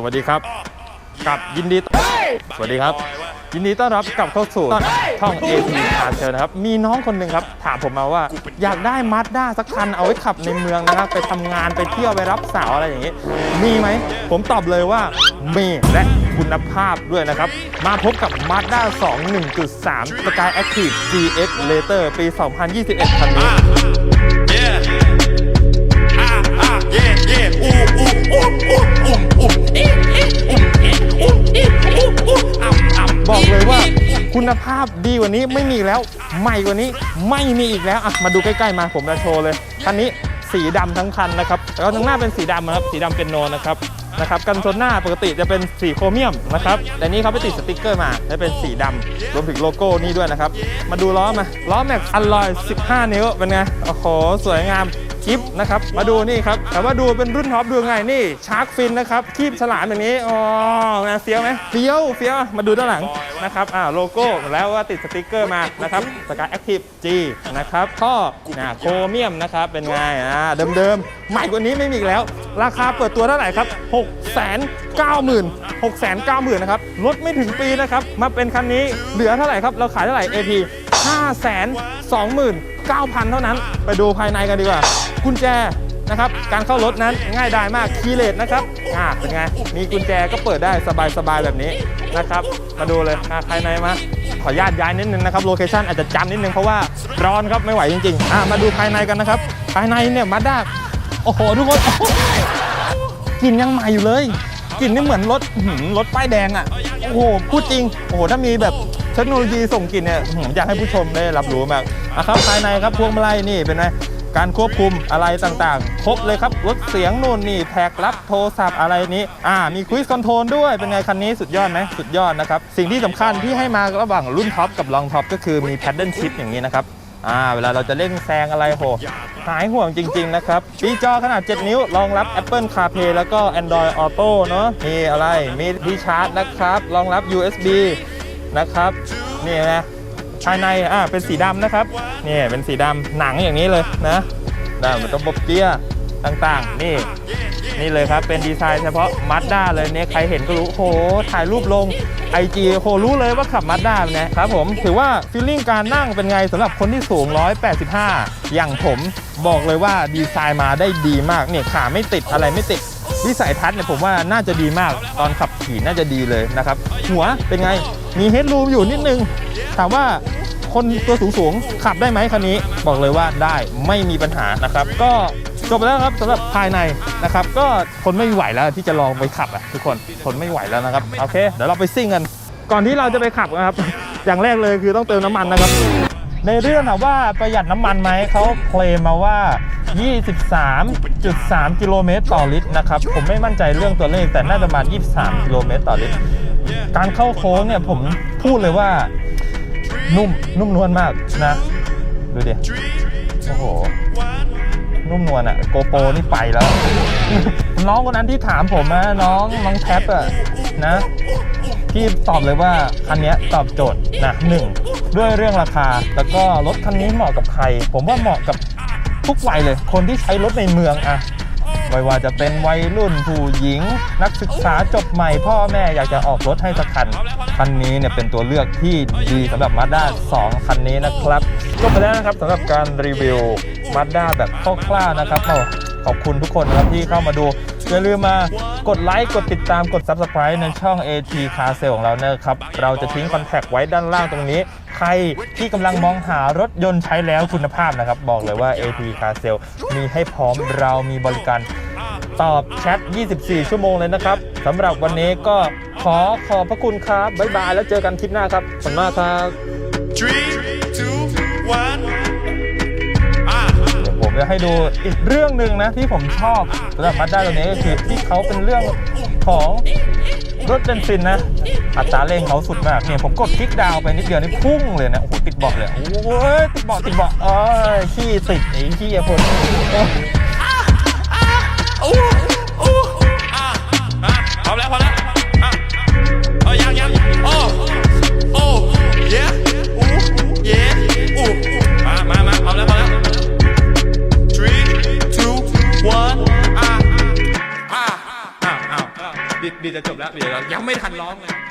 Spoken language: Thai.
สวัสดีครับกับยินดีต้อนสวัสดีครับ ยินดีต้อนรับกลับเข้าสู่ช่อง AP คาเชลนะครับ มีน้องคนหนึ่งครับ ถามผมมาว่าอยากได้มาสด้าสักคันเอาไว้ขับในเมืองนะครับ ไปทำงานไปเที่ยวไปรับสาวอะไรอย่างนี้ มีไหม ผมตอบเลยว่า มีและคุณภาพด้วยนะครับ มาพบกับ Mazda 2 1.3 Sky Active GX Later ปี 2021 คันนี้ Yeah. Ah, ah, yeah, yeah. Ooh, ooh, ooh, ooh, คุณภาพดีกว่านี้ไม่มีอีกแล้ว ใหม่กว่านี้ไม่มีอีกแล้วอะมาดูใกล้ๆมาผมจะโชว์เลยคันนี้สีดำทั้งคันนะครับแล้วก็ทั้งหน้าเป็นสีดำนะครับสีดำเป็นโนนะครับนะครับกันชนหน้าปกติจะเป็นสีโครเมียมนะครับแต่นี้เขาไปติดสติกเกอร์มาและเป็นสีดำรวมถึงโลโก้นี่ด้วยนะครับ มาดูล้อมาล้อแม็กอัลลอย 15 นิ้วเป็นไงโอ้โหสวยงาม คลิปนะครับ มาดูนี่ครับ แต่ว่าดูเป็นรุ่นท็อปดูไงนี่ชาร์กฟินนะครับคีบฉลามอย่างนี้อ๋องานเฟี้ยวไหมเฟี้ยวเฟี้ยวมาดูด้านหลังนะครับอ่าโลโก้แล้วว่าติดสติกเกอร์มานะครับสกายแอคทีฟ G นะครับท่อนะโครเมียมนะครับเป็นไงอ่าเดิมๆใหม่กว่านี้ไม่มีอีกแล้ว ราคาเปิดตัวเท่าไหร่ครับ6 9 0 0 0 0 6 9 0 0 0 0นะครับลดไม่ถึงปีนะครับมาเป็นคันนี้เหลือเท่าไหร่ครับเราขายเท่าไหร่ AP 5 2 9 0 0 0 เท่านั้น ไปดูภายในกันดีกว่า กุญแจนะครับ การเข้ารถนั้นง่ายดายมาก คีย์เลสนะครับ อ่า เป็นไง มีกุญแจก็เปิดได้สบายๆแบบนี้นะครับ มาดูเลยอ่าภายในมา ขออนุญาตย้ายนิดนึงนะครับ โลเคชั่นอาจจะจำนิดนึงเพราะว่าร้อนครับไม่ไหวจริงๆ อ่า มาดูภายในกันนะครับ ภายในเนี่ยมาด้าโอ้โหทุกคนกลิ่นยังใหม่อยู่เลยกลิ่นนี่เหมือนรถรถป้ายแดงอะ โอ้โห พูดจริง โอ้โห ถ้ามีแบบ เทคโนโลยีส่งกลิ่นเนี่ยอื้อยากให้ผู้ชมได้รับรู้มากอะครับภายในครับพวงมาลัยนี่เป็นไงการควบคุมอะไรต่างๆ ครบเลยครับลดเสียงนู่นนี่แท็กรับโทรศัพท์อะไรนี้ อ่า มีค i ิ c คอนโทรลด้วย เป็นไงคันนี้สุดยอดไหมสุดยอดนะครับ สิ่งที่สำคัญที่ให้มาระหว่างรุ่นท็อปกับรองท็อปก็คือมีแพดเดิลชิพอย่างนี้นะครับ อ่า เวลาเราจะเร่งแซงอะไรโห หายห่วงจริง ๆ นะครับปีจอขนาด 7 นิ้ว รองรับ Apple CarPlay แล้วก็ Android Auto เนาะมีอะไร มีที่ชาร์จนะครับ รองรับ USB นะครับนี่นะภายในอ่าเป็นสีดำนะครับนี่เป็นสีดำหนังอย่างนี้เลยนะนะมันต้องบบเกียร์ต่างๆ นี่นี่เลยครับ เป็นดีไซน์เฉพาะ Mazda เลยเนี่ยใครเห็นก็รู้โหถ่ายรูปลง IG โหรู้เลยว่าขับ Mazda นะครับผมถือว่าฟีลลิ่งการนั่งเป็นไงสำหรับคนที่สูง 185 อย่างผมบอกเลยว่าดีไซน์มาได้ดีมากเนี่ยขาไม่ติดอะไรไม่ติด วิสัยทัศน์เนี่ยผมว่าน่าจะดีมากตอนขับขี่น่าจะดีเลยนะครับ หัวเป็นไงมีเฮดรูมอยู่นิดนึง ถามว่าคนตัวสูงสูงขับได้ไหมคันนี้ บอกเลยว่าได้ไม่มีปัญหานะครับ ก็จบไปแล้วครับสำหรับภายในนะครับ ก็ทนไม่ไหวแล้วที่จะลองไปขับอะทุกคนทนไม่ไหวแล้วนะครับโอเคเดี๋ยวเราไปซิ่งกัน ก่อนที่เราจะไปขับนะครับ อย่างแรกเลยคือต้องเติมน้ำมันนะครับ ในเรื่องถามว่าประหยัดน้ำมันไหมเขาเคลมมาว่า 23.3 กิโลเมตรต่อลิตรนะครับ ผมไม่มั่นใจเรื่องตัวเลขแต่น่าจะประมาณ 23 กิโลเมตรต่อลิตร การเข้าโค้งเนี่ยผมพูดเลยว่า นุ่มนุ่มนวลมากนะ ดูดิโอ้โห นุ่มนวลอะโกโปรนี่ไปแล้ว น้องคนนั้นที่ถามผมนะน้องน้องแท็บอะนะ พี่ตอบเลยว่าคันนี้ตอบโจทย์นะหนึ่งด้วยเรื่องราคา แล้วก็รถคันนี้เหมาะกับใคร ผมว่าเหมาะกับทุกวัยเลย คนที่ใช้รถในเมืองอะไม่ว่าจะเป็นวัยรุ่นผู้หญิง นักศึกษาจบใหม่ พ่อแม่อยากจะออกรถให้สักคัน คันนี้เนี่ยเป็นตัวเลือกที่ดีสำหรับ Mazda 2 คันนี้นะครับจบไปแล้วนะครับสำหรับการรีวิว Mazda แบบคร่าวๆนะครับขอบคุณทุกคนนะครับที่เข้ามาดู อย่าลืมมากดไลค์กดติดตามกด Subscribe ในช่อง AT Car Sale ของเรานะครับ เราจะทิ้งคอนแทคไว้ด้านล่างตรงนี้ ใครที่กำลังมองหารถยนต์ใช้แล้วคุณภาพนะครับ บอกเลยว่า AT Car Sale มีให้พร้อมเรามีบริการตอบแชท 24 ชั่วโมงเลยนะครับสำหรับวันนี้ก็ขอขอบพระคุณครับ บ๊ายบาย แล้วเจอกันคลิปหน้าครับขอบคุณมากครับ Three, two, one. Ah. เดี๋ยวผมจะให้ดูอีกเรื่องหนึ่งนะที่ผมชอบสำหรับมาด้าตัวนี้ก็คือที่เขาเป็นเรื่องของรถเบนซินนะ อัตราเร่งเขาสุดมากเนี่ยผมกดคลิกดาวน์ไปนิดเดียวนี่พุ่งเลยนะโอ้โหติดเบาะเลยโอ้ยติดเบาะติดเบาะเอ้ยขี้ติดไอ้ขี้อะคนโอ้ จะจบแล้วเดี๋ยวยังไม่ทันร้องเลย